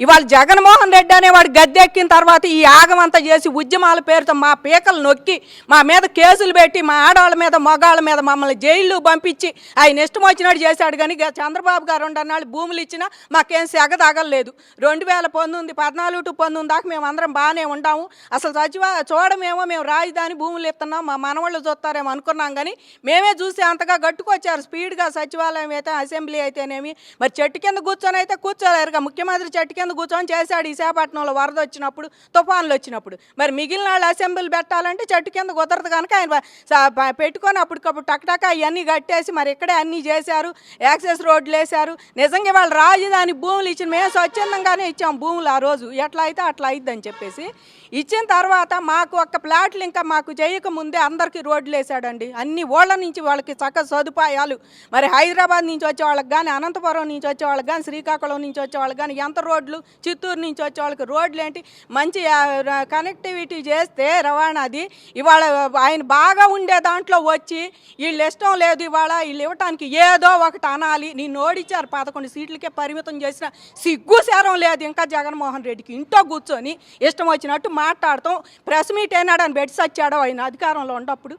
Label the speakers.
Speaker 1: ఇవాళ జగన్మోహన్ రెడ్డి అనేవాడు గద్దెక్కిన తర్వాత ఈ ఆగమంతా చేసి ఉద్యమాల పేరుతో మా పీకలు నొక్కి మా మీద కేసులు పెట్టి మా ఆడవాళ్ళ మీద మగాళ్ళ మీద మమ్మల్ని జైళ్ళు పంపించి ఆయన ఇష్టం వచ్చినట్టు చేశాడు కానీ చంద్రబాబు గారు రెండన్నాళ్ళు భూములు ఇచ్చినా మాకేం సెగ తగలేదు రెండు వేల పంతొమ్మిది పద్నాలుగు టు పంతొమ్మిది దాకా మేము అందరం బాగానే ఉంటాము అసలు సచివ చూడమేమో మేము రాజధాని భూములు ఇస్తున్నాం మా మనవాళ్ళు చూస్తారేమో అనుకున్నాం కానీ మేమే చూసి అంతగా గట్టుకొచ్చారు. స్పీడ్గా సచివాలయం అయితే అసెంబ్లీ అయితేనేమి మరి చెట్టు కింద కూర్చొని అయితే కూర్చోలేరుగా. ముఖ్యమంత్రి చెట్టు కింద కూర్చొని చేశాడు విశాఖపట్నంలో వరద వచ్చినప్పుడు తుఫాన్లు వచ్చినప్పుడు. మరి మిగిలిన వాళ్ళు అసెంబ్లీ పెట్టాలంటే చెట్టు కింద కుదరదు కనుక ఆయన పెట్టుకొని అప్పటికప్పుడు టక్టక అవన్నీ కట్టేసి మరి ఇక్కడే అన్నీ చేశారు. యాక్సెస్ రోడ్లు వేశారు. నిజంగా వాళ్ళు రాజధాని భూములు ఇచ్చిన మేము స్వచ్ఛందంగానే ఇచ్చాం భూములు ఆ రోజు. ఎట్లా అయితే అట్లా అయిద్దని చెప్పేసి ఇచ్చిన తర్వాత మాకు ఒక్క ప్లాట్లు ఇంకా మాకు చేయకముందే అందరికీ రోడ్లు వేసాడండి అన్ని ఊళ్ళ నుంచి వాళ్ళకి చక్క సదుపాయాలు. మరి హైదరాబాద్ నుంచి వచ్చే వాళ్ళకి కానీ అనంతపురం నుంచి వచ్చే వాళ్ళకి కానీ శ్రీకాకుళం నుంచి వచ్చే వాళ్ళకి కానీ ఎంత రోడ్లు చిత్తూరు నుంచి వచ్చే వాళ్ళకి రోడ్లు ఏంటి? మంచి కనెక్టివిటీ చేస్తే రవాణాది ఇవాళ ఆయన బాగా ఉండే దాంట్లో వచ్చి వీళ్ళు ఇష్టం లేదు ఇవాళ వీళ్ళు ఇవ్వటానికి ఏదో ఒకటి అనాలి. నేను ఓడిచ్చారు పదకొండు సీట్లకే పరిమితం చేసిన సిగ్గు శారం లేదు. ఇంకా జగన్మోహన్ రెడ్డికి ఇంట్లో కూర్చొని ఇష్టం వచ్చినట్టు మాట్లాడతాం. ప్రెస్ మీట్ అయినాడు అని పెట్టి సచ్చాడో ఆయన అధికారంలో ఉన్నప్పుడు.